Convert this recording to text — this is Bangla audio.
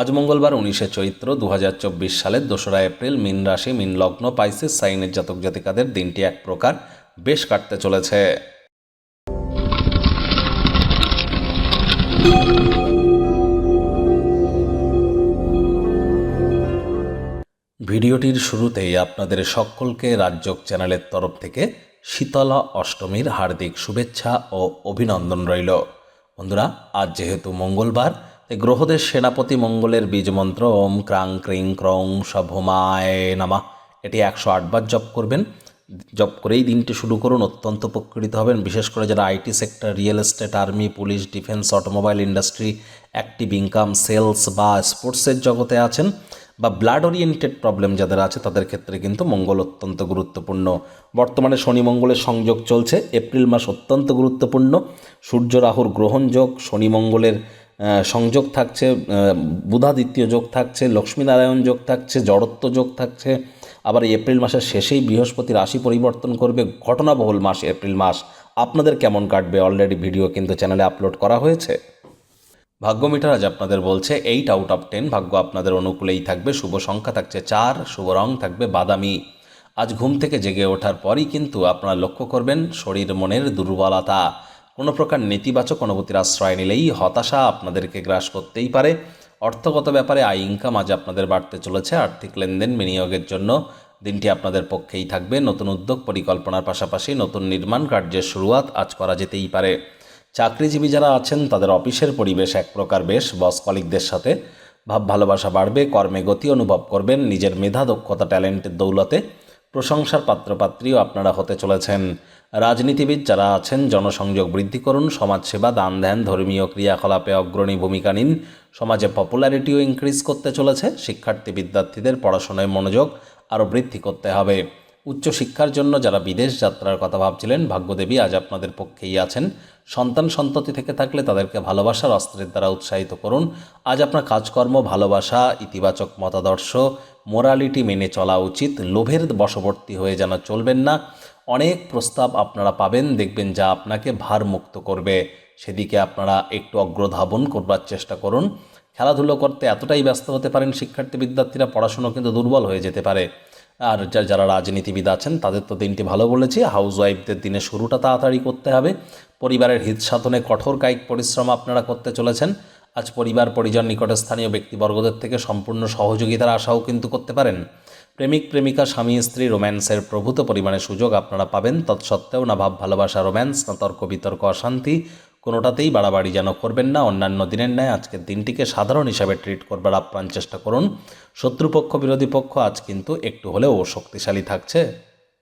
আজ মঙ্গলবার উনিশে চৈত্র দু হাজার চব্বিশ সালের দোসরা এপ্রিল মিন রাশি, মিন লগ্ন, পাইসিস, সাইনের জাতক জাতিকাদের দিনটি এক প্রকার বেশ কাটতে চলেছে। ভিডিওটির শুরুতেই আপনাদের সকলকে রাজ্যক চ্যানেলের তরফ থেকে শীতলা অষ্টমীর হার্দিক শুভেচ্ছা ও অভিনন্দন রইল। বন্ধুরা, আজ যেহেতু মঙ্গলবার গ্রহদের সেনাপতি মঙ্গলের বীজমন্ত্র ওম ক্রাং, ক্রিং, ক্রং সভমায় নামা। এটি একশো আটবার জপ করবেন। জব করেই দিনটি শুরু করুন, অত্যন্ত উপকৃত হবেন। বিশেষ করে যারা IT sector, real estate, army, police, defence, automobile industry, active income, sales বা স্পোর্টসের জগতে আছেন বা ব্লাড ওরিয়েন্টেড প্রবলেম যাদের আছে, তাদের ক্ষেত্রে কিন্তু মঙ্গল অত্যন্ত গুরুত্বপূর্ণ। বর্তমানে শনি মঙ্গলের সংযোগ চলছে। এপ্রিল মাস অত্যন্ত গুরুত্বপূর্ণ। সূর্য, রাহুর গ্রহণযোগ শনি মঙ্গলের সংযোগ থাকছে বুধাদিত্য যোগ থাকছে, লক্ষ্মীনারায়ণ যোগ থাকছে, জড়ত্ব যোগ থাকছে। আবার এপ্রিল মাসের শেষেই বৃহস্পতি রাশি পরিবর্তন করবে, ঘটনাবহুল মাস, এপ্রিল মাস। আপনাদের কেমন কাটবে? অলরেডি ভিডিও কিন্তু চ্যানেলে আপলোড করা হয়েছে। ভাগ্য মিটার আজ আপনাদের বলছে এইট আউট অফ টেন ভাগ্য আপনাদের অনুকূলেই থাকবে। শুভ সংখ্যা থাকছে চার, শুভ রং থাকবে বাদামি। আজ ঘুম থেকে জেগে ওঠার পরই কিন্তু আপনারা লক্ষ্য করবেন, শরীর মনের দুর্বলতা। কোনো প্রকার নেতিবাচক অনুভূতির আশ্রয় নিলেই হতাশা আপনাদেরকে গ্রাস করতেই পারে। অর্থগত ব্যাপারে আয় ইনকাম আজ আপনাদের বাড়তে চলেছে। আর্থিক লেনদেন বিনিয়োগের জন্য দিনটি আপনাদের পক্ষেই থাকবে। নতুন উদ্যোগ পরিকল্পনার পাশাপাশি নতুন নির্মাণ কার্যের শুরুয়াত আজ করা যেতেই পারে। চাকরিজীবী যারা আছেন, তাদের অফিসের পরিবেশ এক প্রকার বেশ। বস কলিকদের সাথে ভাব ভালোবাসা বাড়বে, কর্মে গতি অনুভব করবেন। নিজের মেধা, দক্ষতা, ট্যালেন্টের দৌলতে প্রশংসার পাত্রপাত্রীও আপনারা হতে চলেছেন। রাজনীতিবিদ যারা আছেন, জনসংযোগ বৃদ্ধি করুন, সমাজসেবা, দান ধ্যান, ধর্মীয় ক্রিয়াকলাপে অগ্রণী ভূমিকা নিন। সমাজে পপুলারিটিও ইনক্রিজ করতে চলেছে শিক্ষার্থী বিদ্যার্থীদের পড়াশোনায় মনোযোগ আরও বৃদ্ধি করতে হবে। উচ্চশিক্ষার জন্য যারা বিদেশ যাত্রার কথা ভাবছিলেন, ভাগ্যদেবী আজ আপনাদের পক্ষেই আছেন। সন্তান সন্ততি থেকে থাকলে তাদেরকে ভালোবাসার অস্ত্রের দ্বারা উৎসাহিত করুন। আজ আপনার কাজকর্ম, ভালোবাসা, ইতিবাচক মতাদর্শ, মোরালিটি মেনে চলা উচিত। লোভের বশবর্তী হয়ে যেন চলবেন না। অনেক প্রস্তাব আপনারা পাবেন, দেখবেন যা আপনাকে ভারমুক্ত করবে। সেদিকে আপনারা একটু অগ্রধাবন করবার চেষ্টা করুন। খেলাধুলো করতে এতটাই ব্যস্ত হতে পারেন শিক্ষার্থী বিদ্যার্থীরা পড়াশুনো কিন্তু দুর্বল হয়ে যেতে পারে। আর যারা রাজনীতিবিদ আছেন, তাদের তো দিনটি ভালো বলেছি। হাউস ওয়াইফদের দিনে শুরুটা তাড়াতাড়ি করতে হবে। পরিবারের হিত সাধনে কঠোর কায়িক পরিশ্রম আপনারা করতে চলেছেন। আজ পরিবার, পরিজন নিকটে স্থানীয় ব্যক্তিবর্গদের থেকে সম্পূর্ণ সহযোগিতার আশাও কিন্তু করতে পারেন। প্রেমিক, প্রেমিকা, স্বামী, স্ত্রী, রোম্যান্সের প্রভূত পরিমাণে সুযোগ আপনারা পাবেন। তৎসত্ত্বেও না ভাব ভালোবাসা, রোম্যান্স, না তর্ক বিতর্ক, অশান্তি কোনোটাতেই বাড়াবাড়ি যেন করবেন না। অন্যান্য দিনের ন্যায় আজকের দিনটিকে সাধারণ হিসাবে ট্রিট করবার আপ্রাণ চেষ্টা করুন। শত্রুপক্ষ, বিরোধী পক্ষ আজ কিন্তু একটু হলেও শক্তিশালী থাকছে।